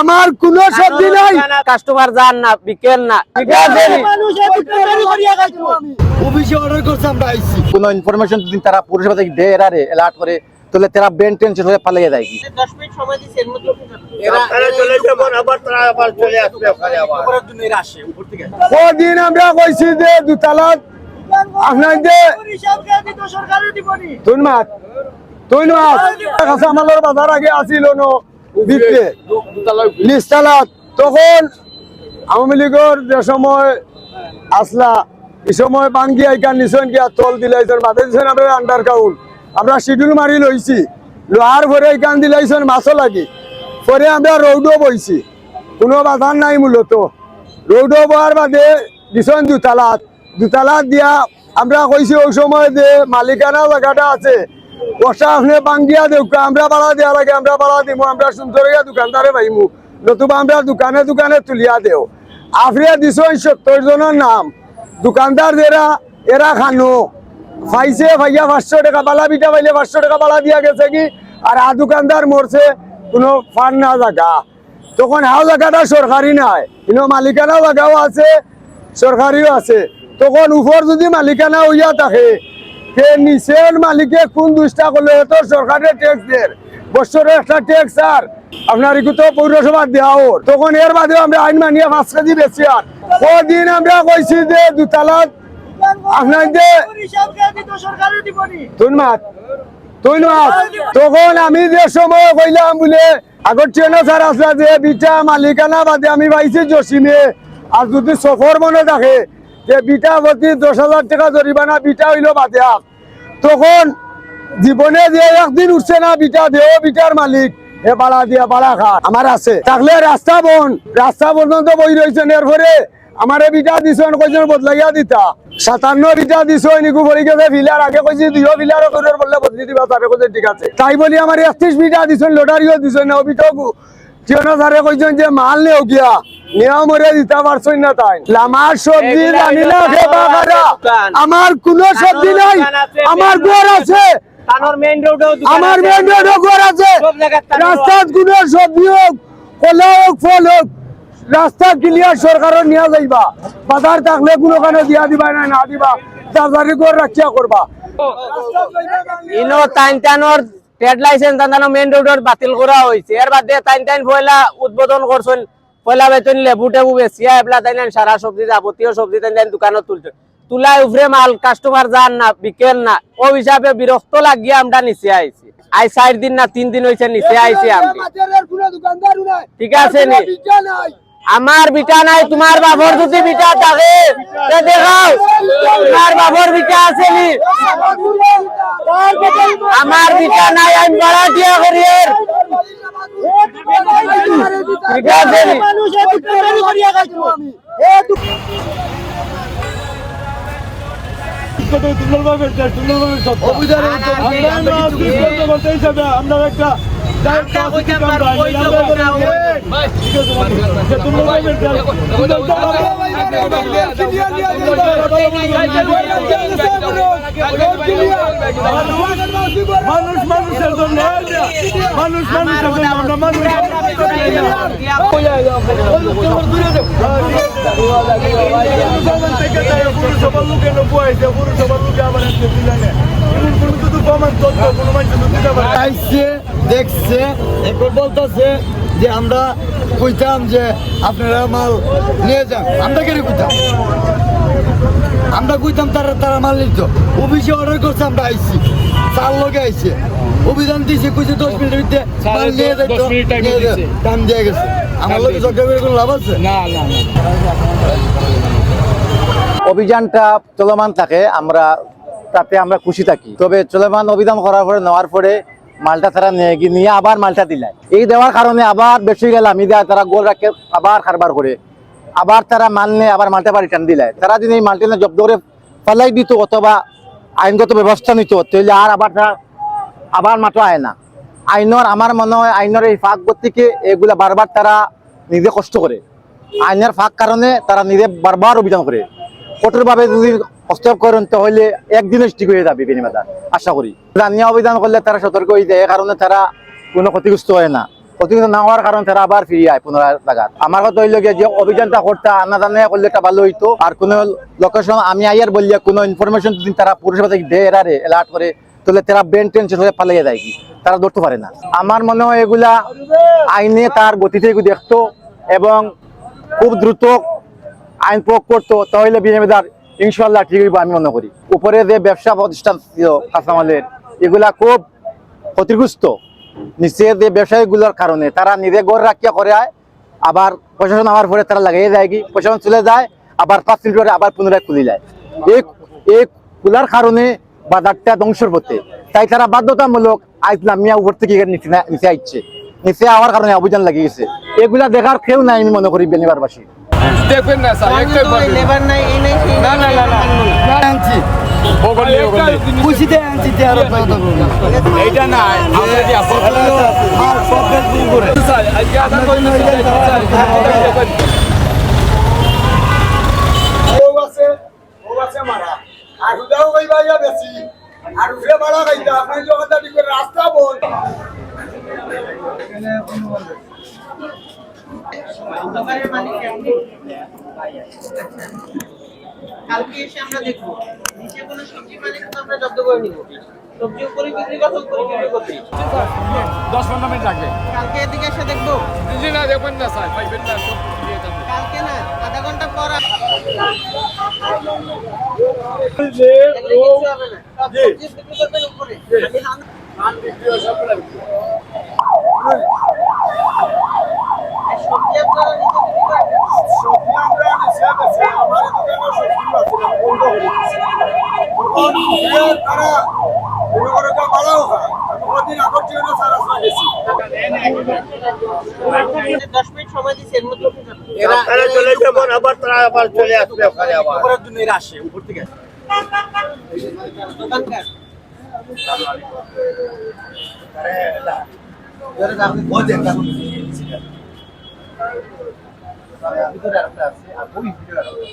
আমার কোনো সবজি নাই। কাস্টমার যান না বিকেল না ঠিক আছে অফিসে অর্ডার করছে আমরা আইছি। কোনো ইনফরমেশন যদি তারা পরিষেবা থেকে দেয় অ্যালার্ট করে তাহলে তারা টেনশন হয়ে পালিয়ে যায়। কি কদিন আমরা কইছি যে দুতলা আপনার যে তুই মাত তুই মালের বাজার আগে আসিল ন। বিক্রে নিচতলাত তখন আওয়ামী লীগের যে সময় আসলা, এই সময় বাঙ্গি আইকার নিছেন আর তল দিলাইছেন বাদে দিছেন আমরা আন্ডার কাউন্ট আমরা শিডিউল মারি লইছি। লোহার ভরে আইকান দিলাইছেন মাছও লাগি। পরে আমরা রৌডও বইছি। কোনো বাধার নাই মূলত। রৌডও বহার বাদে দিছেন দুতালাত দুতালাত দিয়া আমরা কইছি, ওই সময় যে মালিকানা জায়গাটা আছে আপনি বাঙ্গিয়া দেউকা আমরা বাড়া দেওয়া লাগে আমরা বাড়া দিব আমরা সুন্দরিয়া দোকানদারে পাইমু। নতুবা আমরা দোকানে দোকানে তুলিয়া দেও। আফরিয়া দিছেন সত্তর জনের নাম। দোকানদার এরা এরা খানো। পাইছে ভাইয়া পাঁচশো টাকা, বালা বিটা পাইলে পাঁচশো টাকা বালা দিয়া গেছে কি? আর আ দোকানদার মরছে, কোনো ফান না জায়গা তখন হাও জায়গাটা সরকারি নাই, কিন্তু মালিকানা জায়গাও আছে, সরকারিও আছে। তখন উপর যদি মালিকানা হইয়া থাকে নিচের মালিকে কোন দুষ্টা করলে? তো সরকারের ট্যাক্স দেয় বছরের একটা ট্যাক্স আর আপনার তো পৌরসভা দেওয়া ওর তখন এর বাদে আমরা আইন মানিয়ে পাঁচ কেজি বেশি আর। কদিন আমরা কইছি যে দুতলা তুই মাত তখন আমি যে সময় কইলাম বলে আগর ট্রেনে স্যার যে বিটা মালিকানা বাদে আমি পাইছি জসিমে। আর যদি সফর মনে থাকে যে বিটা প্রতি দশ হাজার টাকা জরিমানা, বিটা হইল বাদে। তখন জীবনে যে একদিন উঠছে না বিটা দেও বিটার মালিক, এ বাড়া বাড়া আমার আছে। থাকলে রাস্তা বন, রাস্তা পর্যন্ত বই রয়েছেন এরপরে আমারে বিটা দিছেন বদলাইয়া দিতা। সাতান্ন বিটা দিছ নিকু পড়ি গেছে, ফিলার আগে কইছি দুইও ফিলার করে বললে বদলি দিবা, তারে কইছে, ঠিক আছে। তাই বলি আমার একত্রিশ বিটা দিছেন লটারিও দিছেন না বিটকু কিয়নো তারে কইছেন যে মাল নেও গিয়া। নিয়মরে দিতে পারছই না তাই। আমার সবজি জানি না আমার কোনো সবজি নাই। আমার ঘর আছে। রোডেও আমার মেন রোড ঘর আছে। রাস্তার কোনো সবজি হোক কলা হোক ফল হোক রাস্তা ক্লিয়ার সরকারের নিয়ে যাইবা। বাজার থাকলে কোনো কানে দিয়া দিবা না না দিবা। দাদারি করে রাখিয়া করবা। ইনো টাইন টাইনর ট্রেড লাইসেন্স রোডের বাতিল করা হয়েছে এর বাদে টাইন টাইন পয়লা উদ্বোধন করছেন পয়লা বেতন লেবু টেবু বেচিয়া এবলা তাই সারা সবজি যাবতীয় সবজি তাই দোকানত তুলছে। তুলাই উফরে মাল কাস্টমার যান না বিকেল না ও হিসাবে বিরক্ত লাগিয়ে আমরা নিচে আইছি। আই চার দিন না তিন দিন হয়েছে নিচে আইছি আমি ঠিক আছে নি? আমার বিটা নাই তোমার বাবর যদি বিটা থাকে দেখাও। তোমার বাবর বিটা আছে নি? আমার বিটা নাই আমি ভাড়া দিয়া করি এর। একটা আছে নি? মানুষ মানুষের জন্য মানুষ মানুষের জন্য আমরা মানুষ পুরসভার লোকে নব্বইছে পুরসভার লোকে আবার একটা দিলে না এমন কোনো যদি প্রমাণ তথ্য কোনো মানুষ দিতে পারে আইসে দেখছে এখন বলতেছে যে আমরা কইতাম যে আপনারা মাল নিয়ে যান। আমরা কেন কইতাম? আমরা কইতাম তারা তারা মাল নিত। অফিসে অর্ডার করছে আমরা আইছি। চার লগে আইছে। অভিযান দিয়েছে কইছে দশ মিনিটের ভিতরে মাল নিয়ে যাইতো টাইম দিয়ে গেছে। আমার লোকে জগা করে কোনো লাভ আছে? না। অভিযানটা চলমান থাকে আমরা তাতে আমরা খুশি থাকি। তবে চলমান অভিযান করার পরে নেওয়ার পরে মালটা তারা নিয়ে আবার মালটা দিলাই এই দেওয়ার কারণে আবার বেশি গেল, আমি দেয়া তারা গোল রাখে, আবার কারবার করে। আবার তারা মাল নিয়ে আবার মালটা আবার রিটার্ন দিলাই তারা যদি এই মালটা জব্দ করে ফেলাই দিত অথবা আইনগত ব্যবস্থা নিত, তাহলে আর আবার তারা, আবার মাত্র আয় না। আইনর, আমার মনে হয় আইনের এই ফাঁক গতিকে এগুলা বারবার তারা নিজে কষ্ট করে। আইনের ফাঁক কারণে তারা নিজে বারবার অভিযান করে। কঠোরভাবে যদি হস্তক্ষেপ করেন তাহলে একদিনে ঠিক হয়ে যাবে বেনিমাদার আশা করি। জানিয়া অভিযান করলে তারা সতর্ক হয়ে যায় কারণে তারা কোনো ক্ষতিগ্রস্ত হয় না। প্রতিনিয়ত না হওয়ার কারণে তারা আবার ফিরে আয় পুনরায় লাগাত। আমার কথা হইল যে অভিযানটা করতে আনা জানা করলে একটা ভালো হইতো। আর কোনো লোকেশন আমি আইয়ার বললিয়া কোনো ইনফরমেশন যদি তারা পরিষেবা থেকে দেয় এরারে অ্যালার্ট করে, তাহলে তারা ব্রেন টেনশন হয়ে পালিয়ে যায় কি? তারা ধরতে পারে না। আমার মনে হয় এগুলা আইনে তার গতিতে দেখতো এবং খুব দ্রুত আইন প্রয়োগ করতো, তাহলে বিনিয়োগদার ইনশাল্লাহ ঠিক হইব আমি মনে করি। উপরে যে ব্যবসা প্রতিষ্ঠান ছিল কাঁচামালের এগুলা খুব ক্ষতিগ্রস্ত। নিচে যে ব্যবসায়ীগুলোর কারণে তারা নিজে গড় রাখিয়া করে আবার প্রশাসন আমার পরে তারা লাগাই যায় কি, প্রশাসন চলে যায়, আবার পাঁচ মিনিট পরে আবার পুনরায় খুলে যায় এই এই খোলার কারণে বাজারটা ধ্বংসর পথে। তাই তারা বাধ্যতামূলক আইস নামিয়া উপর থেকে নিচে নিচে আইচ্ছে নিচে আওয়ার কারণে অভিযান লাগিয়ে গেছে এগুলা দেখার কেউ নাই আমি মনে করি বেনিবারবাসী। দেখবেন না স্যার একটাই পারবেন লেবার নাই এই নাই সেই না না না না আনছি। ওগলি ওগলি খুশিতে আনছি তেরো চৌদ্দ এইটা না আমরা যে আপন স্যার আজকে আধা কই না স্যার ও আছে ও আছে মারা। আর হুদাও কইবা ইয়া বেশি। আর উঠে বাড়া খাইতা আপনি করে রাস্তা বল কালকে এসে আমরা দেখব। নিচে কোনো সবজি মানে কিন্তু আমরা জব্দ করে নিব। সবজি উপরে বিক্রি উপরে বিক্রি করতে দশ পনেরো মিনিট লাগবে। কালকে এদিকে এসে দেখব। জি না দেখবেন না স্যার পাইবেন না কালকে আধা ঘণ্টা পর সব বিক্রি করবেন উপরে। তখন ইয়ে তারা এর আপনি চলে যাবেন আবার তারা আবার চলে আসবে ওখানে আবার। দোকানকার ভিতরে আরেকটা আছে আর ওই ভিতরে আরেকটা।